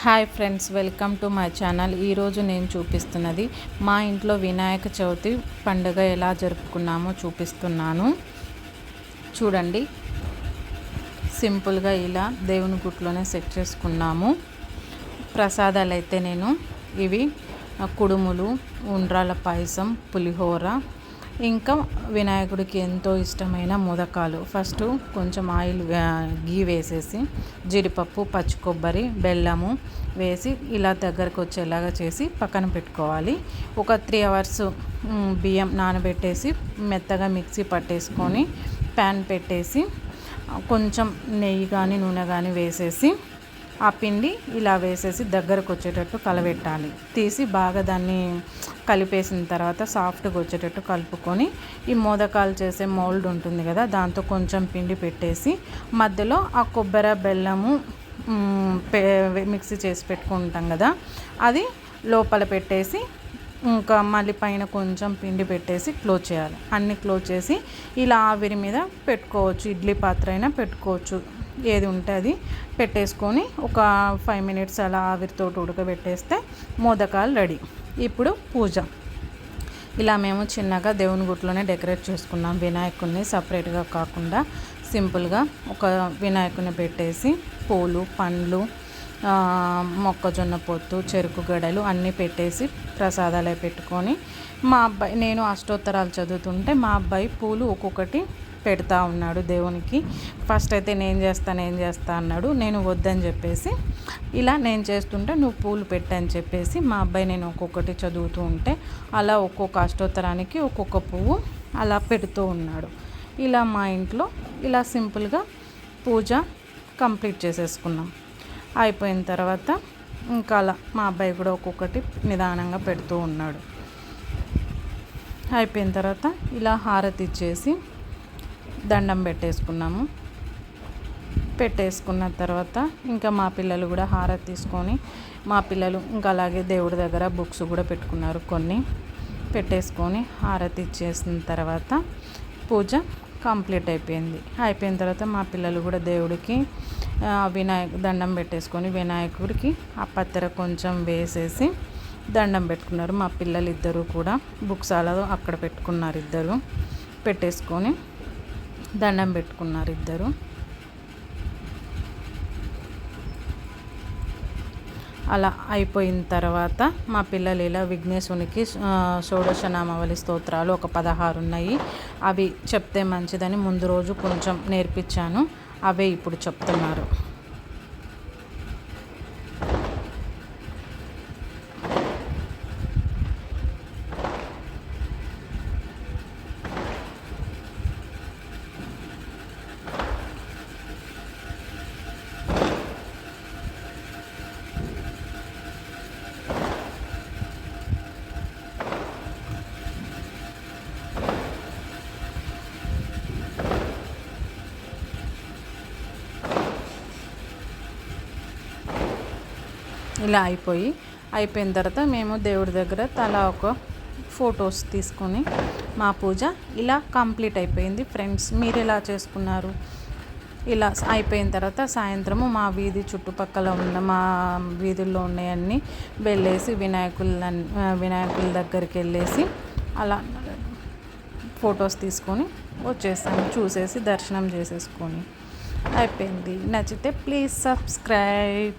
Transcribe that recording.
Hi friends welcome to my channel. ఈరోజు నేను చూపిస్తున్నది మా ఇంట్లో వినాయక చవితి పండుగ ఎలా జరుపుకున్నామో చూపిస్తున్నాను. చూడండి. సింపుల్గా ఇలా దేవుని గుట్లోనే సెట్ చేసుకున్నాము. ప్రసాదాలు అయితే నేను ఇవి కుడుములు ఉండ్రాల పాయసం పులిహోర ఇంకా వినాయకుడికి ఎంతో ఇష్టమైన మోదకాలు. ఫస్ట్ కొంచెం ఆయిల్ గీ వేసేసి జీడిపప్పు పచ్చి కొబ్బరి బెల్లము వేసి ఇలా దగ్గరకు వచ్చేలాగా చేసి పక్కన పెట్టుకోవాలి. ఒక త్రీ అవర్స్ బియ్యం నానబెట్టేసి మెత్తగా మిక్సీ పట్టేసుకొని ప్యాన్ పెట్టేసి కొంచెం నెయ్యి కానీ నూనె కానీ వేసేసి ఆ పిండి ఇలా వేసేసి దగ్గరకు వచ్చేటట్టు కలబెట్టాలి తీసి బాగా దాన్ని కలిపేసిన తర్వాత సాఫ్ట్గా వచ్చేటట్టు కలుపుకొని ఈ మోదకాలు చేసే మౌల్డ్ ఉంటుంది కదా దాంతో కొంచెం పిండి పెట్టేసి మధ్యలో ఆ కొబ్బరి బెల్లము మిక్సీ చేసి పెట్టుకుంటాం కదా అది లోపల పెట్టేసి ఇంకా మళ్ళీ పైన కొంచెం పిండి పెట్టేసి క్లోజ్ చేయాలి. అన్ని క్లోజ్ చేసి ఇలా ఆవిరి మీద పెట్టుకోవచ్చు ఇడ్లీ పాత్ర అయినా పెట్టుకోవచ్చు. ఏది ఉంటే అది పెట్టేసుకొని ఒక ఫైవ్ మినిట్స్ అలా ఆవిరితో ఉడకబెట్టేస్తే మోదకాలు రెడీ. ఇప్పుడు పూజ. ఇలా మేము చిన్నగా దేవుని గుట్లోనే డెకరేట్ చేసుకున్నాం. వినాయకుడిని సపరేట్గా కాకుండా సింపుల్గా ఒక వినాయకుని పెట్టేసి పూలు పండ్లు మొక్కజొన్న పొత్తు చెరుకు గడలు అన్నీ పెట్టేసి ప్రసాదాలే పెట్టుకొని మా అబ్బాయి నేను అష్టోత్తరాలు చదువుతుంటే మా అబ్బాయి పూలు ఒక్కొక్కటి పెడతా ఉన్నాడు దేవునికి. ఫస్ట్ అయితే నేను చేస్తా ఏం చేస్తా అన్నాడు. నేను వద్దని చెప్పేసి ఇలా నేను చేస్తుంటే నువ్వు పూలు పెట్టని చెప్పేసి మా అబ్బాయి నేను ఒక్కొక్కటి చదువుతూ ఉంటే అలా ఒక్కొక్క అష్టోత్తరానికి ఒక్కొక్క పువ్వు అలా పెడుతూ ఉన్నాడు. ఇలా మా ఇంట్లో ఇలా సింపుల్గా పూజ కంప్లీట్ చేసేసుకున్నాం. అయిపోయిన తర్వాత ఇంకా అలా మా అబ్బాయి కూడా ఒక్కొక్కటి నిదానంగా పెడుతూ ఉన్నాడు. అయిపోయిన తర్వాత ఇలా హారతి ఇచ్చేసి దండం పెట్టేసుకున్నాము. పెట్టేసుకున్న తర్వాత ఇంకా మా పిల్లలు కూడా హారతి తీసుకొని మా పిల్లలు ఇంకా అలాగే దేవుడి దగ్గర బుక్స్ కూడా పెట్టుకున్నారు కొన్ని. పెట్టేసుకొని హారతి ఇచ్చేసిన తర్వాత పూజ కంప్లీట్ అయిపోయింది. అయిపోయిన తర్వాత మా పిల్లలు కూడా దేవుడికి వినాయక దండం పెట్టేసుకొని వినాయకుడికి ఆ పత్తెర కొంచెం వేసేసి దండం పెట్టుకున్నారు. మా పిల్లలు ఇద్దరు కూడా బుక్స్ అలా అక్కడ పెట్టుకున్నారు ఇద్దరు. పెట్టేసుకొని దండం పెట్టుకున్నారు ఇద్దరు. అలా అయిపోయిన తర్వాత మా పిల్లలు ఇలా విఘ్నేశునికి షోడశనామావళి స్తోత్రాలు ఒక పదహారు ఉన్నాయి. అవి చెప్తే మంచిదని ముందు రోజు కొంచెం నేర్పించాను. అవే ఇప్పుడు చెప్తున్నారు. ఇలా అయిపోయి అయిపోయిన తర్వాత మేము దేవుడి దగ్గర తలా ఒక ఫొటోస్ తీసుకొని మా పూజ ఇలా కంప్లీట్ అయిపోయింది. ఫ్రెండ్స్ మీరు ఎలా చేసుకున్నారు? ఇలా అయిపోయిన తర్వాత సాయంత్రము మా వీధి చుట్టుపక్కల ఉన్న మా వీధుల్లో ఉన్నాయన్నీ వెళ్ళేసి వినాయకుల వినాయకుల దగ్గరికి వెళ్ళేసి అలా ఫొటోస్ తీసుకొని వచ్చేసాము. చూసేసి దర్శనం చేసేసుకొని అయిపోయింది. నచ్చితే ప్లీజ్ సబ్స్క్రైబ్.